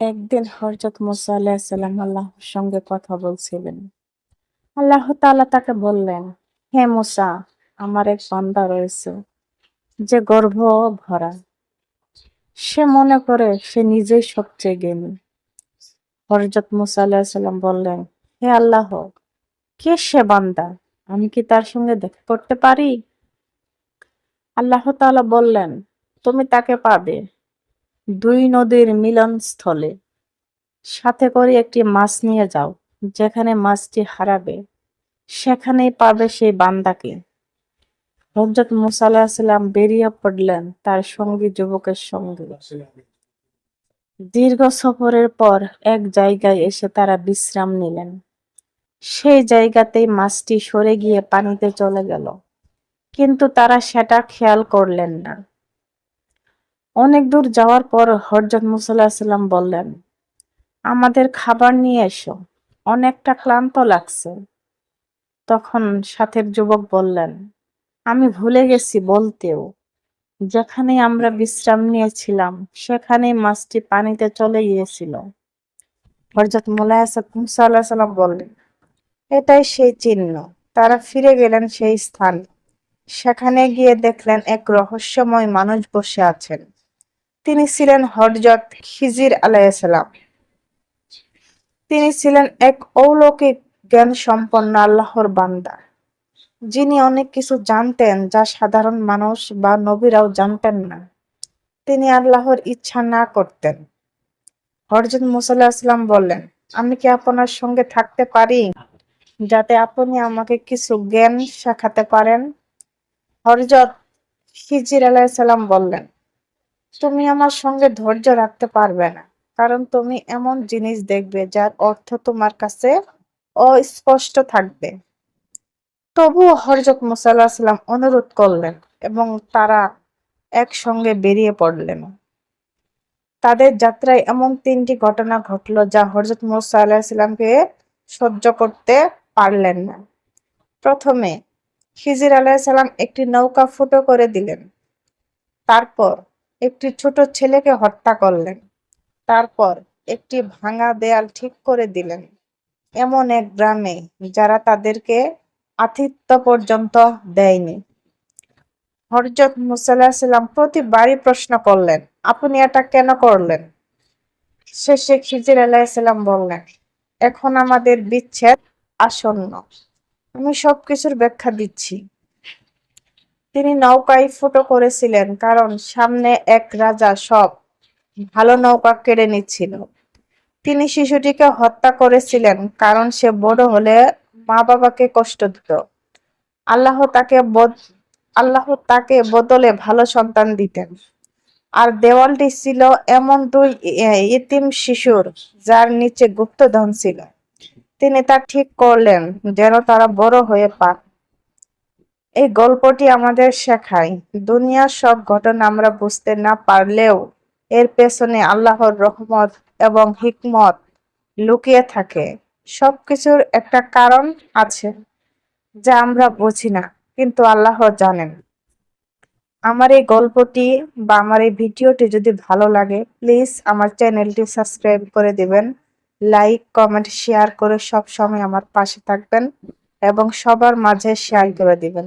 একদিন হরজত মুসা আলাইহিসসালাম আল্লাহর সঙ্গে কথা বলছিলেন। আল্লাহ তাআলা তাকে বললেন, হে মুসা, আমার এক বান্দা রয়েছে যে গর্ভ ভরা। সে মনে করে সে নিজেই সবচেয়ে জ্ঞানী। হরজত মুসা বললেন, হে আল্লাহ, কে সে বান্দা? আমি কি তার সঙ্গে দেখা করতে পারি? আল্লাহ তাআলা বললেন, তুমি তাকে পাবে দুই নদীর মিলনস্থলে। সাথে করে একটি মাছ নিয়ে যাও। যেখানে মাছটি হারাবে সেখানেই পাবে সেই বান্দাকে। হযরত মুসা বেরিয়ে পড়লেন তার সঙ্গী যুবকের সঙ্গে। দীর্ঘ সফরের পর এক জায়গায় এসে তারা বিশ্রাম নিলেন। সেই জায়গাতেই মাছটি সরে গিয়ে পানিতে চলে গেল। কিন্তু তারা সেটা খেয়াল করলেন না। অনেক দূর যাওয়ার পর হযরত মুসা আলাইহিসসালাম বললেন, আমাদের খাবার নিয়ে এসো, অনেকটা ক্লান্ত লাগছে। তখন সাথের যুবক বললেন, আমি ভুলে গেছি বলতেও, যেখানে আমরা বিশ্রাম নিয়েছিলাম সেখানেই মাছটি পানিতে চলে গিয়েছিল। হযরত মুসা আলাইহিসসালাম বললেন, এটাই সেই চিহ্ন। তারা ফিরে গেলেন সেই স্থানে। সেখানে গিয়ে দেখলেন এক রহস্যময় মানুষ বসে আছেন। তিনি ছিলেন হযরত খিজির আলাইহিসসালাম। তিনি ছিলেন এক অলৌকিক জ্ঞানসম্পন্ন আল্লাহর বান্দা, যিনি অনেক কিছু জানতেন যা সাধারণ মানুষ বা নবীরাও জানতেন না। তিনি আল্লাহর ইচ্ছা না করতেন। হযরত মুসা আলাইহিসসালাম বললেন, আমি কি আপনার সঙ্গে থাকতে পারি যাতে আপনি আমাকে কিছু জ্ঞান শেখাতে পারেন? হযরত খিজির আলাইহিসসালাম বললেন, তুমি আমার সঙ্গে ধৈর্য রাখতে পারবে না, কারণ তুমি এমন জিনিস দেখবে যার অর্থ তোমার কাছে অস্পষ্ট থাকবে। তবুও হযরত মুসা আলাইহিসসালাম অনুরোধ করলেন এবং তারা একসঙ্গে বেরিয়ে পড়লেন। তাদের যাত্রায় এমন তিনটি ঘটনা ঘটল যা হযরত মুসা আলাইহিসসালামকে সহ্য করতে পারলেন না। প্রথমে, খিজির আলাইহিসসালাম একটি নৌকা ফুটো করে দিলেন। তারপর একটি ছোট ছেলেকে হত্যা করলেন। তারপর একটি ভাঙা দেয়াল ঠিক করে দিলেন এমন এক গ্রামে যারা তাদেরকে আতিথ্য পর্যন্ত দেয়নি। হযরত মুসা আলাইহিসসালাম প্রতিবারই প্রশ্ন করলেন, আপনি এটা কেন করলেন? শেষে খিজির আলাইহিসসালাম বললেন, এখন আমাদের বিচ্ছেদ আসন্ন। আমি সবকিছুর ব্যাখ্যা দিচ্ছি। তিনি নৌকায় ফুটো করেছিলেন, কারণ সামনে এক রাজা সব ভালো নৌকা কেড়ে নিচ্ছিল। তিনি শিশুটিকে হত্যা করেছিলেন, কারণ সে বড় হলে মা-বাবাকে কষ্ট দিত। আল্লাহ তাকে আল্লাহ তাকে বদলে ভালো সন্তান দিতেন। আর দেওয়ালটি ছিল এমন দুই ইতিম শিশুর, যার নিচে গুপ্তধন ছিল। তিনি তা ঠিক করলেন, যেন তারা বড় হয়ে পাক। এই গল্পটি আমাদের শেখায়, দুনিয়ার সব ঘটনা আমরা বুঝতে না পারলেও এর পেছনে আল্লাহর রহমত এবং হিকমত লুকিয়ে থাকে। সবকিছুর একটা কারণ আছে যা আমরা বুঝি না, কিন্তু আল্লাহ জানেন। আমার এই গল্পটি বা আমার এই ভিডিওটি যদি ভালো লাগে প্লিজ আমার চ্যানেলটি সাবস্ক্রাইব করে দিবেন লাইক কমেন্ট শেয়ার করে সব সময় আমার পাশে থাকবেন এবং সবার মাঝে শেয়ার করে দিবেন